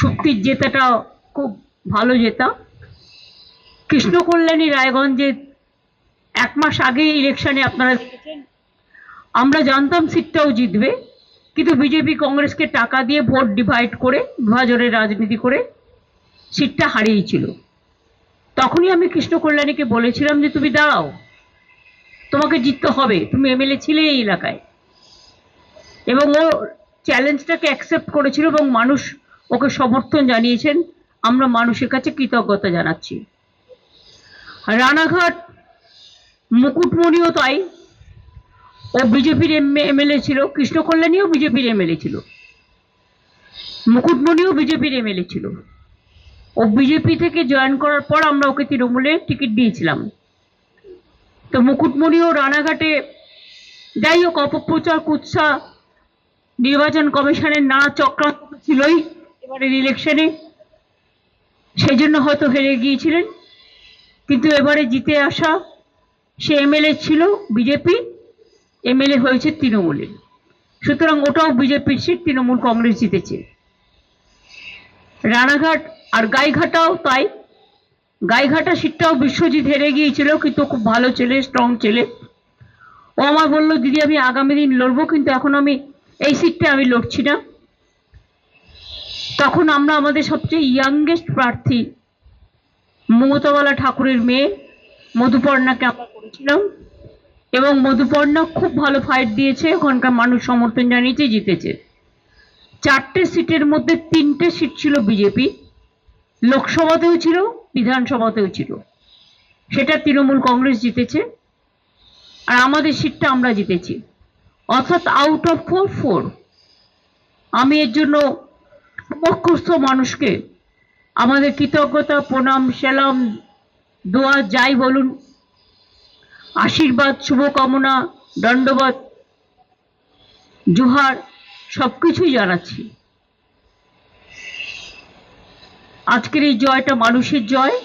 শক্তির জেতাটা খুব ভালো জেতা। কৃষ্ণ কল্যাণী রায়গঞ্জে এক মাস আগে ইলেকশনে আপনারা আমরা জানতাম সিটটাও জিতবে, কিন্তু বিজেপি কংগ্রেসকে টাকা দিয়ে ভোট ডিভাইড করে, বিভাজনের রাজনীতি করে সিটটা হারিয়েছিল তখনই আমি কৃষ্ণ কল্যাণীকে বলেছিলাম যে, তুমি দাঁড়াও, তোমাকে জিততে হবে, তুমি এমএলএ ছিলে এই এলাকায়। এবং ও চ্যালেঞ্জটাকে অ্যাকসেপ্ট করেছিল এবং মানুষ ওকে সমর্থন জানিয়েছেন, আমরা মানুষের কাছে কৃতজ্ঞতা জানাচ্ছি। রানাঘাট, মুকুটমণিও তাই। ও বিজেপির এমএলএ ছিল কৃষ্ণ কল্যাণীও বিজেপির এমএলএ ছিল। মুকুটমণিও বিজেপির এমএলএ ছিল। ও বিজেপি থেকে জয়েন করার পর আমরা ওকে তৃণমূলে টিকিট দিয়েছিলাম। তো মুকুটমণিও রানাঘাটে, যাই হোক, অপপ্রচার, কুৎসা, নির্বাচন কমিশনের না চক্রান্ত ছিলই। এবারের ইলেকশনে সেই জন্য হয়তো হেরে গিয়েছিলেন। কিন্তু এবারে জিতে আসা সে এমএলএ ছিল বিজেপি, এমএলএ হয়েছে তৃণমূলের। সুতরাং ওটাও বিজেপির সিট তৃণমূল কংগ্রেস জিতেছে। রানাঘাট আর গাইঘাটাও তাই। গাইঘাটা সিটটাও বিশ্বজিৎ হেরে গিয়েছিল, কিন্তু খুব ভালো ছেলে স্ট্রং ছেলে। ও আমার বলল, দিদি, আমি আগামী দিন লড়বো, কিন্তু এখন আমি এই সিটটা আমি লড়ছি না। তখন আমরা আমাদের সবচেয়ে ইয়াংগেস্ট প্রার্থী মমতাবালা ঠাকুরের মেয়ে মধুপর্ণাকে আমরা করেছিলাম। এবং মধুপর্ণা খুব ভালো ফাইট দিয়েছে, ওখানকার মানুষ সমর্থন জানিয়েছে, জিতেছে। চারটে সিটের মধ্যে তিনটে সিট ছিল বিজেপি, লোকসভাতেও ছিল, বিধানসভাতেও ছিল। সেটা তৃণমূল কংগ্রেস জিতেছে, আর আমাদের সিটটা আমরা জিতেছি। অর্থাৎ আউট অফ ফোর ফোর আমি এর জন্য মুখস্থ মানুষকে? আমাদের কৃতজ্ঞতা, প্রণাম, সেলাম, দোয়া, যাই বলুন। আশীর্বাদ, শুভকামনা দণ্ডবাদ জোহার সব কিছুই জানাচ্ছি। আজকের এই জয়টা মানুষের জয়